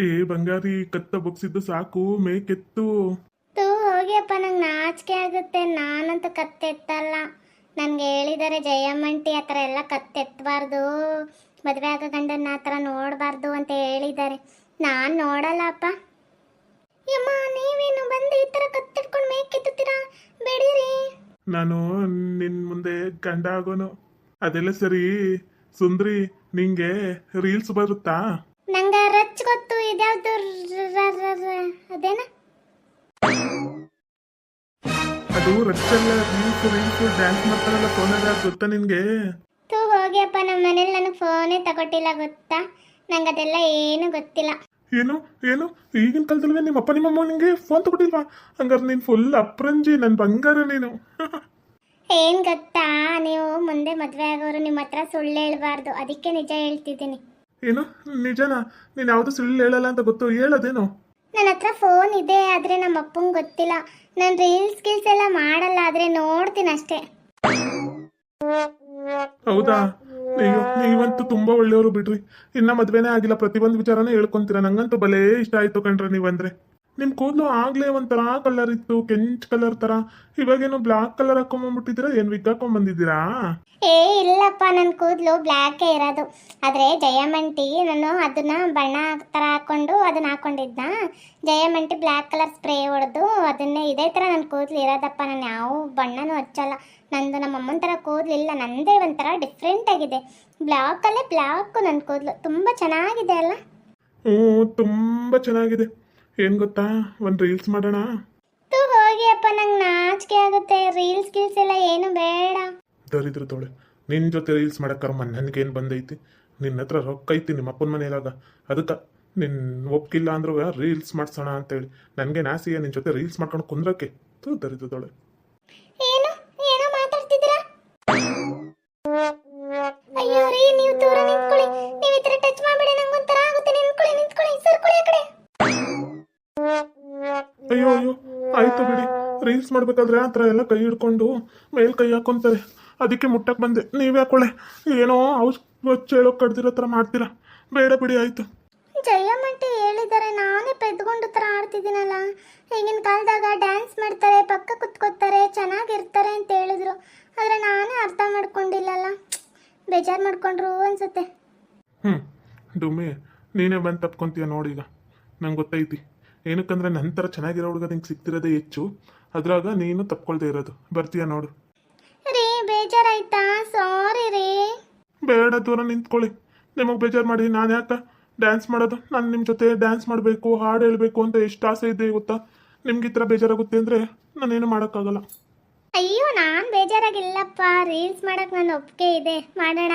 ಏ ಬಂಗಾರಿ ಕತ್ತ ಬಗ್ಸಿದ್ದು ಸಾಕು ಮೇಕೆತ್ತು. ತೂ ಹೋಗಿಯಪ್ಪ ನಂಗೆ ನಾಚಿಕೆ ಆಗುತ್ತೆ. ನಾನಂತೂ ಕತ್ತೆತ್ತಲ್ಲ. ನನಗೆ ಹೇಳಿದ್ದಾರೆ ಜಯಮ್ಮಂಟಿ ಆ ಥರ ಎಲ್ಲ ಕತ್ತೆತ್ತಬಾರ್ದು. ಮದುವೆ ಆಗ ಗಂಡನ ಆ ಥರ ನೋಡಬಾರ್ದು ಅಂತ ಹೇಳಿದ್ದಾರೆ ನಾನು ನೋಡಲ್ಲಪ್ಪ. ಯಮ್ಮ ನೀವೇನು ಬಂದು ಈ ಥರ ಕತ್ತಿಟ್ಕೊಂಡು ಮೇಕೆತ್ತುತ್ತೀರಾ? ಬೇಡಿರಿ. ನಾನು ನಿನ್ ಮುಂದೆ ಗಂಡ ಆಗೋನು. ಅದೆಲ್ಲ ಸರಿ. ಸುಂದ್ರಿ ನಿಂಗೆ ರೀಲ್ಸ್ ಬರುತ್ತಾ ನಂಗೆ ರಚ್ ಗೊತ್ತು ಇದ್ಯಾವ್ದು ರ- ರ- ರ- ರ- ಅದೇನ? ಅದು ರಚ್ಚಲ್ಲ ರೀಲ್ಸ್ ರೀಲ್ಸ್ ಡ್ಯಾನ್ಸ್ ಮಾಡ್ತಾರಲ್ಲ ಫೋನಾಗ ಗೊತ್ತಾ ನಿನ್ಗೆ? ತೂ ಹೋಗಿಯಪ್ಪ ನಮ್ಮ ಮನೇಲಿ ನನಗೆ ಫೋನೇ ತಗೊಟ್ಟಿಲ್ಲ ಗೊತ್ತಾ? ನಂಗೆ ಅದೆಲ್ಲ ಏನು ಗೊತ್ತಿಲ್ಲ. ಏನು? ಏನು? ಈಗಿನ ಕಾಲದಲ್ಲಿ ನಿಮ್ಮ ಅಪ್ಪ ನಿಮ್ಮಮ್ಮ ನಿಂಗೆ ಫೋನ್ ತಗೊಟ್ಟಿಲ್ವಾ? ಹಂಗಾರೆ ನೀನು ಫುಲ್ ಅಪ್ರಂಜಿ ನನ್ ಬಂಗಾರ ನೀನು. ಏನು ಗೊತ್ತಾ? ನೀವು ಮುಂದೆ ಮದುವೆ ಆಗೋರು ನಿಮ್ಮ ಹತ್ರ ಸುಳ್ಳು ಹೇಳ್ಬಾರ್ದು. ಅದಕ್ಕೆ ನಿಜ ಹೇಳ್ತಿದ್ದೀನಿ. ಏನು? ನಿಜನಾ? ನೀನು ಯಾವುದು ಸುಳ್ಳು ಹೇಳಲ್ಲ ಅಂತ ಗೊತ್ತು? ಹೇಳೋದೇನು? ನನ್ನ ಹತ್ರ ಫೋನ್ ಇದೆ, ಆದ್ರೆ ನಮ್ಮ ಅಪ್ಪಂಗೆ ಗೊತ್ತಿಲ್ಲ. ನಾನು ರೀಲ್ಸ್ ಗಿಲ್ಸ್ ಎಲ್ಲ ಮಾಡಲ್ಲ, ಆದ್ರೆ ನೋಡ್ತೀನಿ ಅಷ್ಟೇ. ಹೌದಾ? ಅಯ್ಯೋ, ನೀವಂತೂ ತುಂಬಾ ಒಳ್ಳೆಯವರು ಬಿಡ್ರಿ. ಇನ್ನ ಮದ್ವೆನೇ ಆಗಿಲ್ಲ, ಪ್ರತಿಯೊಂದು ವಿಚಾರನೇ ಹೇಳ್ಕೊಂತೀರಾ. ನಂಗಂತೂ ಭಲೇ ಇಷ್ಟ ಆಯ್ತು ಕಣ್ರಿ ನೀವಂದ್ರೆ. ನಿಮ್ ಕೂದಲು ಆಗ್ಲೇ ಒಂಥರ ಕಲರ್ ಇತ್ತು ಕೆಂಚ್ ಕಲರ್ ತರ. ಇವಾಗೇನು ಬ್ಲಾಕ್ ಕಲರ್ ಹಾಕೊಂಬಂದ್ಬಿಟ್ಟಿದ್ದೀರಾ? ಏನ್ ವಿಗ್ ಹಾಕೊಂಬಂದಿದ್ದೀರಾ? ಏ ಇಲ್ಲಪ್ಪ ನನ್ನ ಕೂದಲು ಬ್ಲ್ಯಾಕೇ ಇರೋದು. ಆದರೆ ಜಯಮಂಟಿ ನಾನು ಅದನ್ನ ಬಣ್ಣ ಥರ ಹಾಕೊಂಡು ಅದನ್ನ ಹಾಕೊಂಡಿದ್ದ ಜಯಮಂಟಿ ಬ್ಲ್ಯಾಕ್ ಕಲರ್ ಸ್ಪ್ರೇ ಹೊಡೆದು ಅದನ್ನೇ ಇದೇ ಥರ ನನ್ನ ಕೂದಲು ಇರೋದಪ್ಪ. ನಾನು ಯಾವ ಬಣ್ಣನೂ ಹಚ್ಚಲ್ಲ. ನಂದು ನಮ್ಮ ಅಮ್ಮನ ಥರ ಕೂದಲು ಇಲ್ಲ. ನಂದೇ ಒಂಥರ ಡಿಫ್ರೆಂಟ್ ಆಗಿದೆ. ಬ್ಲಾಕಲ್ಲೇ ಬ್ಲ್ಯಾಕು ನನ್ನ ಕೂದಲು. ತುಂಬ ಚೆನ್ನಾಗಿದೆ ಅಲ್ಲ? ಹ್ಞೂ ತುಂಬಾ ಚೆನ್ನಾಗಿದೆ. ಏನ್ ಗೊತ್ತಾ? ಒಂದ್ ರೀಲ್ಸ್ ಮಾಡೋಣ? ತೂ ಹೋಗಿ ಅಪ್ಪ ನಂಗೆ ನಾಚಿಕೆ ಆಗುತ್ತೆ. ರೀಲ್ಸ್ ಗಿಲ್ಸ್ ಎಲ್ಲ ಏನು ಬೇಡ. ದರಿದ್ರ ತೋಳೆ ನಿನ್ ಜೊತೆ ರೀಲ್ಸ್ ಮಾಡಕ್ ಕರ್ಮ ನನ್ಗೇನ್ ಬಂದೈತಿ? ನಿನ್ನ ಹತ್ರ ರೊಕ್ಕ ಐತಿ ನಿಮ್ಮ ಅಪ್ಪನ ಮನೆಯಾಗ ಅದಕ್ಕೆ ನಿನ್ನ ಒಪ್ಪಿಲ್ಲ ಅಂದ್ರೂ ರೀಲ್ಸ್ ಮಾಡ್ಸೋಣ ಅಂತೇಳಿ. ನನಗೆ ನಾಸಿಯ ನಿನ್ ಜೊತೆ ರೀಲ್ಸ್ ಮಾಡ್ಕೊಂಡು ಕುಂದ್ರಕ್ಕೆ. ತೂ ದರಿದ್ರು ತೋಳೆ. ಅಯ್ಯೋ ಅಯ್ಯೋ ಆಯ್ತು ಬಿಡಿ. ರೀಲ್ಸ್ ಮಾಡ್ಬೇಕಾದ್ರೆ ಆ ಥರ ಎಲ್ಲ ಕೈ ಹಿಡ್ಕೊಂಡು ಮೇಲ್ ಕೈ ಹಾಕೊಂತಾರೆ. ಅದಕ್ಕೆ ಮುಟ್ಟಕ್ಕೆ ಬಂದೆ. ನೀವೇ ಯಾಕೊಳ್ಳೆ ಏನೋ ಔಷ್ ಹೇಳೋ ಕಡ್ದಿರೋ ಥರ ಮಾಡ್ತೀರಾ? ಬೇಡ ಬಿಡಿ ಆಯ್ತು. ಜಯಮಂಟಿ ಹೇಳಿದ್ದಾರೆ ನಾನೇ ಪೆದ್ಕೊಂಡು ಥರ ಆಡ್ತಿದ್ದೀನಲ್ಲ. ಈಗಿನ ಕಾಲದಾಗ ಡ್ಯಾನ್ಸ್ ಮಾಡ್ತಾರೆ ಪಕ್ಕ ಕುತ್ಕೋತಾರೆ ಚೆನ್ನಾಗಿರ್ತಾರೆ ಅಂತ ಹೇಳಿದ್ರು. ಆದರೆ ನಾನೇ ಅರ್ಥ ಮಾಡ್ಕೊಂಡಿಲ್ಲಲ್ಲ. ಬೇಜಾರು ಮಾಡ್ಕೊಂಡ್ರು ಅನ್ಸುತ್ತೆ. ಹ್ಞೂ ಡುಮೆ ನೀನೇ ಬಂದು ತಪ್ಕೊಂತೀಯ ನೋಡೀಗ ನಂಗೆ ಗೊತ್ತೈತಿ. ಏನಕ್ಕಂದ್ರೆ ನಂತರ ಚೆನ್ನಾಗಿರೋ ಹುಡುಗ ನಿಂಗೆ ಸಿಗ್ತಿರೋದೇ ಹೆಚ್ಚು. ಅದ್ರಾಗ ನೀನು ತಪ್ಕೊಳ್ದೇ ಇರೋದು. ಬರ್ತೀಯ ನೋಡು. ರೀ ಬೇಜಾರಾಯ್ತಾ? ಸಾರಿ ರೀ. ಬೇಡ ದೂರ ನಿಂತ್ಕೊಳ್ಳಿ. ನಿಮಗೆ ಬೇಜಾರು ಮಾಡಿ ನಾನು ಯಾಕೆ ಡ್ಯಾನ್ಸ್ ಮಾಡೋದು? ನಾನು ನಿಮ್ಮ ಜೊತೆ ಡ್ಯಾನ್ಸ್ ಮಾಡಬೇಕು ಹಾಡು ಹೇಳಬೇಕು ಅಂತ ಎಷ್ಟು ಆಸೆ ಇದೆ ಗೊತ್ತಾ? ನಿಮ್ಗೆ ಈ ಥರ ಬೇಜಾರಾಗುತ್ತೆ ಅಂದರೆ ನಾನೇನು ಮಾಡೋಕ್ಕಾಗಲ್ಲ. ಅಯ್ಯೋ ನಾನು ಬೇಜಾರಾಗಿಲ್ಲಪ್ಪ. ರೀಲ್ಸ್ ಮಾಡಕ್ ನನ್ನ ಒಪ್ಪಿಗೆ ಇದೆ. ಮಾಡೋಣ?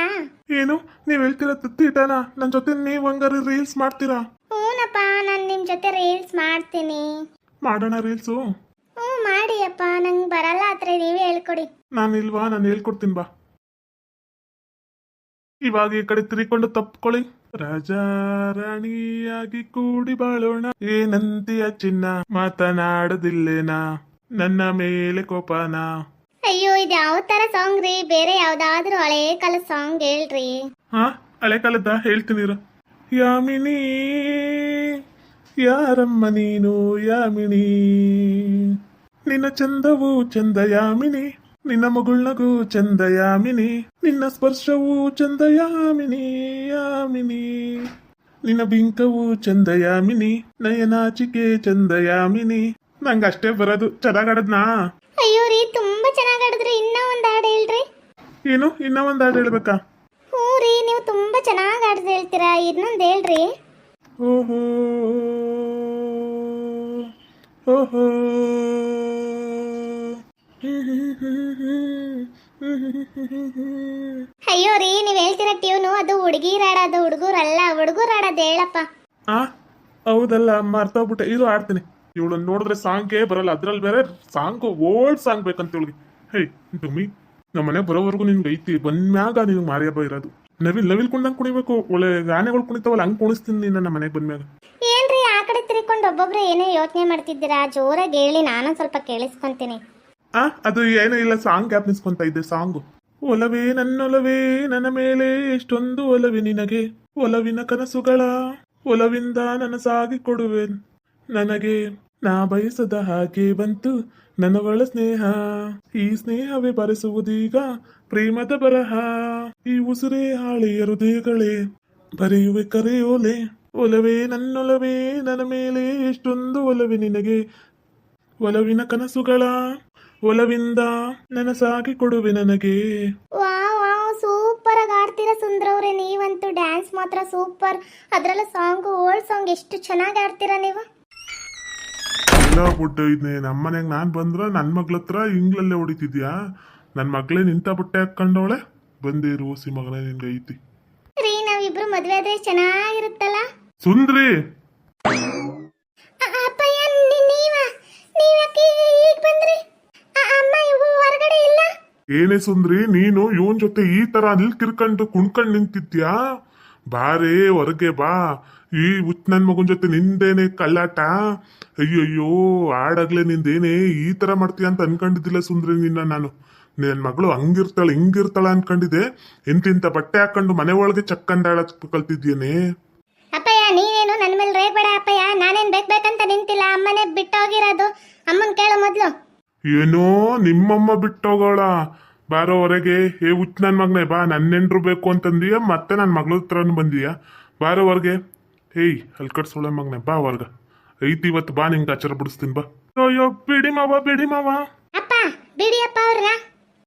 ಏನು? ನೀವು ಹೇಳ್ತೀರ ಇಟ್ಟಣ ನನ್ನ ಜೊತೆ ನೀವು ಹಂಗಾರೆ ರೀಲ್ಸ್ ಮಾಡ್ತೀರಾ? ಹ್ಞೂನಪ್ಪ ನಾನು ನಿಮ್ಮ ಜೊತೆ ರೀಲ್ಸ್ ಮಾಡ್ತೀನಿ. ಮಾಡೋಣ ರೀಲ್ಸು ಹ್ಞೂ ಮಾಡಿ ಅಪ್ಪ ನಂಗೆ ಬರಲ್ಲ ಆದ್ರೆ ನೀವೇ ಹೇಳ್ಕೊಡಿ. ನಾನು ಇಲ್ವಾ? ನಾನು ಹೇಳ್ಕೊಡ್ತೀನಿ ಬಾ. ಇವಾಗ ಈ ಕಡೆ ತಿರುಗಿಕೊಂಡು ತಪ್ಕೊಳ್ಳಿ ರಾಜ ರಾಣಿಯಾಗಿ ಕೂಡಿ ಬಾಳೋಣ. ಏನಂತೀಯ ಚಿನ್ನ ಮಾತನಾಡದಿಲ್ಲೇನಾ? ನನ್ನ ಮೇಲೆ ಕೋಪನಾ? ಅಯ್ಯೋ ಇದು ಯಾವ ತರ ಸಾಂಗ್ ರೀ? ಬೇರೆ ಯಾವ್ದಾದ್ರು ಹಳೆ ಕಾಲದ ಸಾಂಗ್ ಹೇಳ್ರಿ. ಹಾ ಹಳೆ ಕಾಲದ ಹೇಳ್ತೀನಿ ಇರು. ಯಾಮಿನಿ ಯಾರಮ್ಮ ನೀನು ಯಾಮಿನಿ? ನಿನ್ನ ಚಂದವು ಚಂದ ಯಾಮಿನಿ ನಿನ್ನ ಮಗುಳ್ನಗು ಚಂದ ಯಾಮಿನಿ ನಿನ್ನ ಸ್ಪರ್ಶವು ಚಂದ ಯಾಮಿನಿ ಯಾಮಿನಿ. ನಿನ್ನ ಬಿಂಕವು ಚಂದ ಯಾಮಿನಿ ನಯನಾಚಿಕೆ ಚಂದ ಯಾಮಿನಿ. ನಂಗೆ ಅಷ್ಟೇ ಬರೋದು ಚೆನ್ನಾಗಾಡದ್ನಾ? ಅಯ್ಯೋ ರೀ ತುಂಬಾ ಚೆನ್ನಾಗಿ ಇನ್ನ ಒಂದ್ ಒಂದು ಹಾಡು ಹೇಳ್ರಿ. ಏನು? ಇನ್ನ ಒಂದ್ ಹಾಡು ಹೇಳ್ಬೇಕಾ? ಹ್ಞೂ ರೀ ನೀವು ತುಂಬಾ ಚೆನ್ನಾಗಿ ಆಡ್ದು ಹೇಳ್ತೀರಾ? ಇನ್ನೊಂದು ಹೇಳ್ರಿ. ಅಯ್ಯೋ ರೀ ನೀವು ಹೇಳ್ತೀರಾ ಟ್ಯೂನು? ಅದು ಹುಡುಗಿರ್ ಆಡೋದು ಹುಡುಗರಲ್ಲ ಹುಡುಗರು ಆಡೋದು ಹೇಳಪ್ಪ. ಆ ಹೌದಲ್ಲ ಮರ್ತೋಗ್ಬಿಟ್ಟೆ. ಇದು ಆಡ್ತೀನಿ ಇವಳು ನೋಡಿದ್ರೆ ಸಾಂಗೇ ಬರಲ್ಲ. ಅದ್ರಲ್ಲಿ ಬೇರೆ ಸಾಂಗ್ ಓಲ್ಡ್ ಸಾಂಗ್ ಬೇಕಂತ ಇವಳಿಗೆ. ಹೇ ಡುಮಿ ನಮ್ಮ ಮನೆ ಬರೋವರೆಗೂ ನಿನ್ಗೆ ಐತಿ ಬಂದ್ಮ್ಯಾಗ ನಿನ್ಗೆ ಮಾರಿಯಬ್ಬ ಇರೋದು. ನವಿಲ್ ನವಿಲ್ ಕುಣ್ದಂಗೆ ಕುಣಿಬೇಕು. ಒಳ್ಳೆ ಗಾನೆಗಳು ಕುಣಿತಾವಲ್ಲ ಹಂಗೆ ಕುಣಿಸ್ತೀನಿ ನೀನು ನನ್ನ ಮನೆಗೆ ಬಂದ್ಮ್ಯಾಗ. ಏನ್ರಿ ಆ ಕಡೆ ತಿರ್ಕೊಂಡು ಒಬ್ಬೊಬ್ರು ಏನೇ ಯೋಚನೆ ಮಾಡ್ತಿದ್ದೀರಾ? ಜೋರಾಗಿ ಹೇಳಿ ನಾನು ಸ್ವಲ್ಪ ಕೇಳಿಸ್ಕೊಂತೀನಿ. ಆ ಅದು ಏನೂ ಇಲ್ಲ ಸಾಂಗ್ ಜ್ಞಾಪನಿಸ್ಕೊಂತ ಇದ್ದೆ ಸಾಂಗು. ಒಲವೇ ನನ್ನೊಲವೇ ನನ್ನ ಮೇಲೆ ಎಷ್ಟೊಂದು ಒಲವೆ ನಿನಗೆ. ಒಲವಿನ ಕನಸುಗಳ ಒಲವಿಂದ ನನಸಾಗಿ ಕೊಡುವೆ ನನಗೆ ನಾ ಬಯಸದ ಹಾಗೆ ಬಂತು. ನನ್ನವಳ ಸ್ನೇಹ, ಈ ಸ್ನೇಹವೇ ಬರೆಸುವುದೀಗ ಪ್ರೇಮದ ಬರಹ. ಈ ಉಸಿರೇ ಹಾಳೆಯ ಹೃದಯಗಳೇ ಬರೆಯುವೆ ಕರೆಯೋಲೆ ಒಲವೇ ನನ್ನೊಲವೇ, ನನ್ನ ಮೇಲೆ ಎಷ್ಟೊಂದು ಒಲವೆ ನಿನಗೆ. ಒಲವಿನ ಕನಸುಗಳ, ಒಲವಿಂದ ನನಸಾಗಿ ಕೊಡುವೆ ನನಗೆ. ಸೂಪರ್ ಆಗಿ ಆಡ್ತೀರಾ ಸುಂದ್ರ ಅವ್ರೆ ನೀವಂತೂ ಡ್ಯಾನ್ಸ್ ಮಾತ್ರ ಸೂಪರ್. ಅದರಲ್ಲ ಸಾಂಗ್, ಓಲ್ಡ್ ಸಾಂಗ್ ಎಷ್ಟು ಚೆನ್ನಾಗಿ ಆಡ್ತೀರಾ ನೀವು? ಎಲ್ಲ ಬಿಟ್ಟು ಇದನ್ನೇ ನಮ್ಮ ಮನೆಗೆ ನಾನು ಬಂದ್ರೆ ನನ್ನ ಮಗ್ಳ ಹತ್ರ ಇಂಗ್ಲಲ್ಲೇ ಹೊಡಿತಿದ್ಯಾ? ನನ್ನ ಮಗಳೇ ನಿಂತ ಬಟ್ಟೆ ಹಾಕೊಂಡವಳೆ ಬಂದಿರು ರೋಸಿ ಮಗನೇ ನಿನ್ಗೆ ಐತಿ. ರೀ ನಾವಿಬ್ರು ಮದ್ವೆ ಆದ್ರೆ ಚೆನ್ನಾಗಿರುತ್ತಲ್ಲ? ಸುಂದ್ರಿ. ಅ- ಅಪ್ಪಯ್ಯ ನಿ- ನೀವ ನೀವ್ಯಾಕೆ ಈಗ ಬಂದ್ರಿ? ಅ- ಅಮ್ಮ ಇವು ಹೊರಗಡೆ ಇಲ್ಲ? ಏನೇ ಸುಂದ್ರಿ ನೀನು ಇವನ್ ಜೊತೆ ಈ ತರ ನಿಲ್ ಕಿರ್ಕೊಂಡು ಕುಣ್ಕೊಂಡ್ ನಿಂತಿದ್ಯಾ? ಬಾರೇ ಹೊರಗೆ ಬಾ. ಈ ಉತ್ ನನ್ ಮಗನ್ ಜೊತೆ ನಿಂದೇನೆ ಕಳ್ಳಾಟ. ಅಯ್ಯಯ್ಯೋ ಆಡಾಗ್ಲೇ ನಿಂದೇನೆ ಈ ತರ ಮಾಡ್ತೀಯ ಅಂತ ಅನ್ಕೊಂಡಿದ್ದಿಲ್ಲ ಸುಂದ್ರಿ ನಿನ್ನ ನಾನು. ನನ್ನ ಮಗಳು ಹಂಗಿರ್ತಾಳೆ ಹಿಂಗಿರ್ತಾಳ ಅನ್ಕೊಂಡಿದ್ದೆ. ಇಂತಿಂತ ಬಟ್ಟೆ ಹಾಕೊಂಡು ಮನೆ ಒಳಗೆ ಚಕ್ಕಂದಾಳ ಕಲ್ತಿದ್ಯೇನೆ ಅಪ್ಪಯ್ಯ ನೀನೇನು ನನ್ನ ಮೇಲೆ ರೇಗ್ಬೇಡ ಅಪ್ಪಯ್ಯ. ನಾನೇನ್ ಬೇಕ್ ಬೇಕಂತ ನಿಂತಿಲ್ಲ. ಅಮ್ಮನೇ ಬಿಟ್ಟೋಗಿರೋದು. ಅಮ್ಮನ್ ಕೇಳು ಮೊದ್ಲು. ಏನೋ ನಿಮ್ಮಮ್ಮ ಬಿಟ್ಟೋಗೋಳ. ಬಾರೋವರೆಗೆ ಹೊರಗೆ. ಏ ಉಚ್ ನನ್ ಮಗನೇ ಬಾ. ನನ್ನೆಂಡ್ರು ಬೇಕು ಅಂತಂದೀಯ? ಮತ್ತೆ ನನ್ನ ಮಗಳ ಹತ್ರ ಬಂದೀಯ? ಬಾರೋವರೆಗೆ ಹೊರಗೆ. ಏಯ್ ಅಲ್ಲಿ ಕಟ್ಸೋಳ ಮಗನೆ ಬಾ ಹೊರ್ಗ. ಐತಿ ಇವತ್ತು ಬಾ ನಿಂಗೆ ಆಚಾರ ಬಿಡಿಸ್ತೀನಿ ಬಾ. ಅಯ್ಯೋ ಬಿಡಿ ಮಾವ ಬಿಡಿ ಮಾವ. ಅಪ್ಪ ಬಿಡಿ ಅಪ್ಪ ಅವ್ರ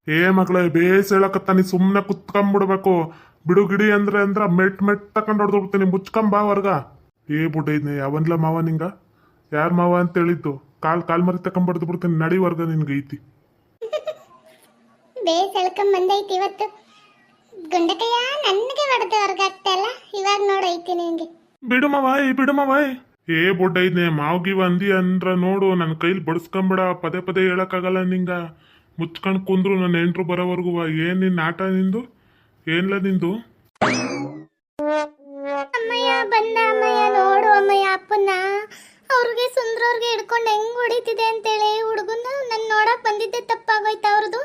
ಏ ಮಗಳೇ ಬೇಸ್ ಹೇಳಕತ್ತ ನೀ ಸುಮ್ಮನೆ ಕುತ್ಕೊಂಬಿಡ್ಬೇಕು. ಬಿಡು ಗಿಡಿ ಅಂದ್ರೆ ಅಂದ್ರ ಮೆಟ್ ಮೆಟ್ ತಕೊಂಡ್ ಹೊಡೆದ್ಬಿಡ್ತೀನಿ ಮುಚ್ಕೊಂಬಾ ಹೊರ್ಗ. ಏ ಬುಡ್ಡ ಇದ್ನ ಯಾವನ್ಲ ಮಾವ ನಿಂಗ? ಯಾರ ಮಾವ ಅಂತ ಹೇಳಿದ್ದು? ಕಾಲ್ ಕಾಲ್ ಮರಿ ತಕೊಂಡ್ ಬಿಡ್ತೀನಿ ನಡಿ ವರ್ಗ ನಿನ್ಗೆ ಐತಿ. ಬೇಸ್ ಎಳ್ಕೊಂಡ್ ಬಂದೈತಿ ಇವತ್ತು. ಗುಂಡಕಯ್ಯ ನನಗೆ ಹೊಡೆದು ಇವಾಗ ನೋಡೈತಿ ನಿಂಗೆ. ಬಿಡು ಏ. ಬೊಡ್ಡ ಇದ್ನೆ ಮಾವ್ಗಿವ ಅಂದಿ ಅಂದ್ರ ನೋಡು ನನ್ನ ಕೈಲಿ ಬಡಿಸ್ಕೊಂಬಿಡ, ಪದೇ ಪದೇ ಹೇಳಕ್ಕಾಗಲ್ಲ ನಿಂಗ. ಮುಚ್ಕೊಂಡು ಕುಂದ್ರು ನನ್ನ ಎಂಟ್ರು ಬರೋವರೆಗೂ, ಏನ್ ನಿನ್ ಆಟ ನಿಂದು? ಏನ್ಲ ನಿಂದು? ಅಮ್ಮಯ್ಯ ಬಂದ ಅಮ್ಮಯ್ಯ, ನೋಡು ಅಮ್ಮಯ್ಯ ಅಪ್ಪನ ಅವ್ರಿಗೆ ಸುಂದ್ರವ್ರಿಗೆ ಹಿಡ್ಕೊಂಡು ಹೆಂಗ್ ಹೊಡಿತಿದೆ ಅಂತೇಳಿ ಹುಡುಗನ ನನ್ ನೋಡಕ್ ಬಂದಿದ್ದೆ ತಪ್ಪಾಗೋಯ್ತು ಅವ್ರದ್ದು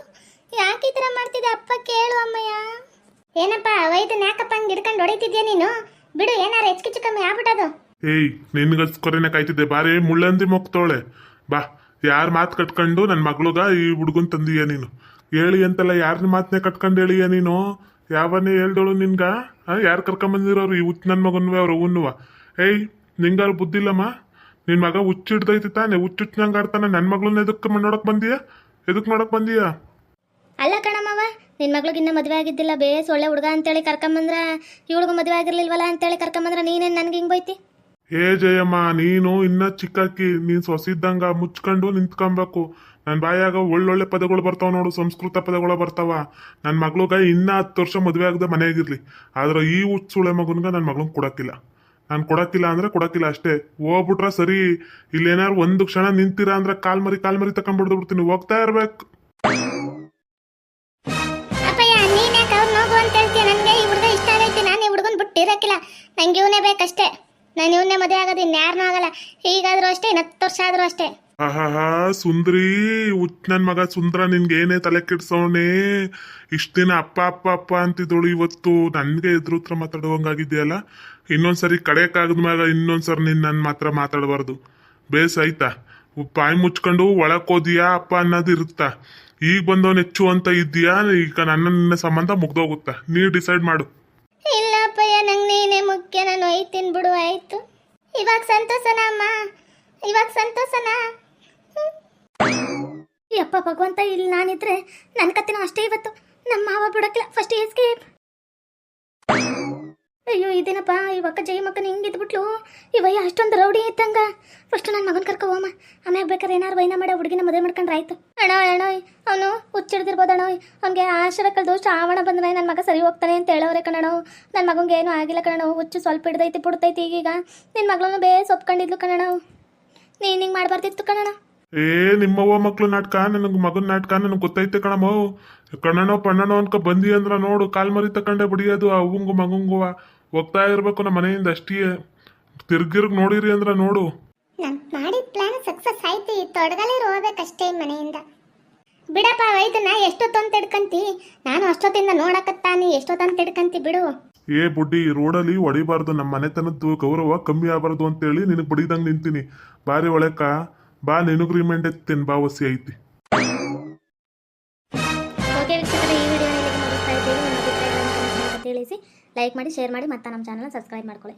ಯಾಕೆ ಈ ಮಾಡ್ತಿದ್ದೆ ಅಪ್ಪ ಕೇಳು ಅಮ್ಮಯ್ಯ. ಏನಪ್ಪ, ವೈದ್ಯನ ಯಾಕಪ್ಪ ಹಂಗ್ ಹಿಡ್ಕೊಂಡು ಹೊಡಿತಿದ್ಯಾ ನೀನು? ಬಿಡು, ಏನಾರ ಹೆಚ್ಚು ಕಮ್ಮಿ ಆಗ್ಬಿಟ್ಟದು. ಏಯ್ ನಿನ್ಗಸ್ಕೊರೇನೆ ಕಾಯ್ತಿದ್ದೆ. ಬಾರಿ, ಮುಳ್ಳಂದಿ ಮೊಕ್ತೋಳೆ ಬಾ, ಯಾರ್ ಮಾತು ಕಟ್ಕೊಂಡು ನನ್ನ ಮಗ್ಳುಗ ಈ ಹುಡುಗನ್ ತಂದೀಯ ನೀನು? ಹೇಳಿ ಅಂತಲ್ಲ ಯಾರನ್ನ ಮಾತನ್ನೇ ಕಟ್ಕೊಂಡು ಹೇಳಿಯ ನೀನು? ಯಾವನ್ನೇ ಹೇಳ್ದಳು ನಿನ್ಗ? ಯಾರು ಕರ್ಕೊಂಬಂದಿರೋರು ಈ ಹುಚ್ಚು ನನ್ನ ಮಗನ್ವೆ ಅವ್ರ ಉನ್ನುವ ಏಯ್, ನಿಂಗಾರು ಬುದ್ಧಿಲ್ಲಮ್ಮ. ನಿನ್ ಮಗ ಹುಚ್ಚಿಡ್ದೈತಿ ತಾನೆ ಹುಚ್ಚುಚ್ಚಂಗ ಆಡ್ತಾನೆ. ನನ್ನ ಮಗಳನ್ನ ಎದಕ್ಕೆ ನೋಡಕ್ ಬಂದೀಯ? ಎದಕ್ಕೆ ನೋಡಕ್ ಬಂದೀಯ? ಅಲ್ಲ ಕಣಮ್ಮವ ನಿನ್ ಮಗ್ಳಿಗೆ ಇನ್ನ ಮದುವೆ ಆಗಿದ್ದಿಲ್ಲ, ಬೇಸ್ ಒಳ್ಳೆ ಹುಡುಗ ಅಂತೇಳಿ ಕರ್ಕೊಂಬಂದ್ರ ಇವಳಿಗೂ ಮದುವೆ ಆಗಿರ್ಲಿಲ್ವಲ್ಲ ಅಂತೇಳಿ ಕರ್ಕೊಂಬಂದ್ರ ನೀನೇನ್ ನನಗೆ ಹಿಂಗ್ ಬೈತಿ? ಏ ಜಯಮ್ಮ, ನೀನು ಇನ್ನ ಚಿಕ್ಕಕ್ಕಿ, ನೀನ್ ಸೊಸಿದ್ದಂಗ ಮುಚ್ಕೊಂಡು ನಿಂತ್ಕೊಬೇಕು. ನನ್ ಬಾಯಾಗ ಒಳ್ಳೊಳ್ಳೆ ಪದಗಳು ಬರ್ತಾವ ನೋಡು, ಸಂಸ್ಕೃತ ಪದಗಳು ಬರ್ತಾವ. ನನ್ ಮಗ್ಳುಗ ಇನ್ನ ಹತ್ತು ವರ್ಷ ಮದುವೆ ಆಗದೆ ಮನೆಯಾಗಿರ್ಲಿ. ಆದ್ರೆ ಈ ಹುಚ್ಚುಳೆ ಮಗನ್ಗ ನನ್ ಮಗಳನ್ ಕೊಡಕ್ಕಿಲ್ಲ. ನಾನು ಕೊಡಕ್ಕಿಲ್ಲ ಅಂದ್ರೆ ಕೊಡಕ್ಕಿಲ್ಲ ಅಷ್ಟೇ. ಹೋಗ್ಬಿಟ್ರ ಸರಿ ಇಲ್ಲೇನಾರು ಒಂದು ಕ್ಷಣ ನಿಂತೀರಾ ಅಂದ್ರೆ ಕಾಲ್ ಮರಿ ಕಾಲ್ ಮರಿ ತಕೊಂಡ್ಬಿಡ್ದು ಬಿಡ್ತೀನಿ ಹೋಗ್ತಾ ಇರ್ಬೇಕು. ಅಪ್ಪಯ್ಯ ಈ ಹುಡುಗ ಇಷ್ಟ ಆಗೈತಿ. ನಾನು ಈ ಹುಡುಗನ್ ಬಿಟ್ಟಿರಕ್ಕಿಲ್ಲ. ನಂಗೆ ಇವನೇ ಬೇಕಷ್ಟೇ. ನಾನು ಇವನ್ನೇ ಮದುವೆ ಆಗೋದು ಇನ್ಯಾರನ್ನೂ ಆಗಲ್ಲ. ಹೀಗಾದ್ರೂ ಅಷ್ಟೇ ಇನ್ನು ಹತ್ತು ವರ್ಷ ಆದ್ರೂ ಅಷ್ಟೇ. ಆಹಾ ಸುಂದ್ರಿ. ಉತ್ ನನ್ ಮಗ ಸುಂದ್ರ ನಿನ್ಗೆ ಏನೇ ತಲೆ ಕೆಡ್ಸೋಣೆ. ಇಷ್ಟ ದಿನ ಅಪ್ಪ ಅಪ್ಪ ಅಪ್ಪ ಅಂತಿದ್ದಳು ಇವತ್ತು. ನನ್ಗೆ ಎದುರು ಹತ್ರ ಮಾತಾಡುವಂಗಾಗಿದೆಯಲ್ಲ. ಇನ್ನೊಂದ್ಸರಿ ಕಡೆಯಕ್ಕಾಗದ್ಮ್ಯಾಗ ಇನ್ನೊಂದ್ಸರಿ ನಿನ್ ನನ್ ಮಾತ್ರ ಮಾತಾಡಬಾರ್ದು. ಬೇಸ್ ಆಯ್ತಾ? ಬಾಯಿ ಮುಚ್ಕೊಂಡು ಒಳಕ್ ಹೋದಿಯಾ ಅಪ್ಪ ಅನ್ನೋದು ಇರುತ್ತಾ? ಈಗ ಬಂದವನ್ ಹೆಚ್ಚು ಅಂತ ಇದ್ದೀಯಾ? ಈಗ ನನ್ನ ನಿನ್ನ ಸಂಬಂಧ ಮುಗ್ದೋಗುತ್ತಾ? ನೀ ಡಿಸೈಡ್ ಮಾಡು. ನಂಗೆ ನೀನೇ ಮುಖ್ಯ ನಾನು ಒಯ್ತೀನಿ ಬಿಡು ಆಯ್ತು ಇವಾಗ ಸಂತೋಷನ, ಅಮ್ಮ? ಇವಾಗ ಸಂತೋಷನಾ? ಯಪ್ಪ, ಭಗವಂತ, ಇಲ್ಲಿ ನಾನಿದ್ರೆ ನನ್ನ ಕತ್ತಿನ ಅಷ್ಟೇ ಇವತ್ತು. ನಮ್ಮ ಮಾವ ಬಿಡಕ್ಕಿಲ್ಲ. ಫಸ್ಟ್ ಎಸ್ಕೇಪ್ ಅಯ್ಯೋ, ಇದೇನಪ್ಪ ಇವಕ್ಕ ಜೈ ಮಕ್ಕನ ಈ ಇವಯ್ಯ ಅಷ್ಟೊಂದು ರೌಡಿ ಇತ್ತಂಗ ಫಸ್ಟ್ ನನ್ನ ಮಗನ ಕರ್ಕೊ ಹೋಮ. ಆಮ್ಯಾಗ ಬೇಕಾದ್ರೆ ಏನಾರು ವೈನ ಮಾಡಿ, ಹುಡುಗಿನ ಮದುವೆ ಮಾಡ್ಕೊಂಡ್ರೆ ಆಯ್ತು. ಅಣ್ಣ ಅಣ್ಣ ಅವನು ಹುಚ್ಚಿಡ್ದಿರ್ಬೋದು ಅಣ್ಣ ಅವ್ನಿಗೆ ಆಶ್ರ ಕಳೆದು ಶ್ರಾವಣ ಬಂದ್ರೆ ನನ್ನ ಮಗ ಸರಿ ಹೋಗ್ತಾನೆ ಅಂತ ಹೇಳೋರೆ ಕಣ ನನ್ನ ಮಗಂಗೆ ಏನೂ ಆಗಿಲ್ಲ ಕಣಣ್ಣ ಹುಚ್ಚು ಸ್ವಲ್ಪ ಹಿಡ್ದೈತಿ ಬಿಡ್ತೈತಿ ಈಗೀಗ ನಿನ್ನ ಮಗಳನ್ನ ಬೇಸ್ ಒಪ್ಕೊಂಡಿದ್ಲು ಕಣಣ ನೀನು ಹಿಂಗೆ ಮಾಡಬಾರ್ದಿತ್ತು ಕಣಣ ಏ, ನಿಮ್ಮವ್ವ ಮಕ್ಳು ನಾಟಕ, ನನಗ್ ಮಗನ್ ನಾಟಕ, ನನಗೆ ಗೊತ್ತೈತೆ ಕಣಮ್ಮ ಕಣ್ಣನೋ ಪಣ್ಣನೋ ಅನ್ಕ ಬಂದಿ ಅಂದ್ರ ನೋಡು ಕಾಲ್ ಮರಿ ತಕೊಂಡೆ ಬಿಡಿಯೋದು ಅವಂಗು, ಮಗಂಗುವ. ಹೋಗ್ತಾ ಇರ್ಬೇಕು ನಮ್ಮ ಮನೆಯಿಂದ ಅಷ್ಟೇ ತಿರ್ಗಿರ್ಗ್ ನೋಡಿರಿ ಅಂದ್ರೆ ನೋಡು. ನಾನು ಮಾಡಿದ ಪ್ಲಾನ್ ಸಕ್ಸಸ್ ಆಯ್ತು ಈ ತೊಡಗಲೇ ಹೋಗ್ಬೇಕಷ್ಟೇ ಮನೆಯಿಂದ. ಬಿಡಪ್ಪ ವೈದ್ಯನ ಎಷ್ಟೊತ್ತಂತ ತಿಡ್ಕಂತಿ? ನಾನು ಅಷ್ಟೊತ್ತಿಂದ ನೋಡಕತ್ತಾನಿ ಎಷ್ಟೊತ್ತಂತ ತಿಡ್ಕಂತಿ ಬಿಡು. ಏ ಬುಡ್ಡಿ ರೋಡಲ್ಲಿ ಹೊಡಿಬಾರ್ದು ನಮ್ಮ ಮನೆತನದ್ದು ಗೌರವ ಕಮ್ಮಿ ಆಗಬಾರ್ದು ಅಂತೇಳಿ ನಿನಗೆ ಬಡಿದಂಗೆ ನಿಂತೀನಿ. ಬಾರಿ ಒಳಕ ಬಾ ನಿನಗ್ ರಿಮೈಂಡ್ ಎತ್ತೇನೆ ಬಾ ವಸಿ ಐತಿ. ಓಕೆ ವೀಕ್ಷಕರೇ ಈ ವಿಡಿಯೋ ತಿಳಿಸಿ. ಲೈಕ್ ಮಾಡಿ ಶೇರ್ ಮಾಡಿ ಮತ್ತೆ ನಮ್ಮ ಚಾನಲ್ನ ಸಬ್ಸ್ಕ್ರೈಬ್ ಮಾಡ್ಕೊಳ್ಳಿ.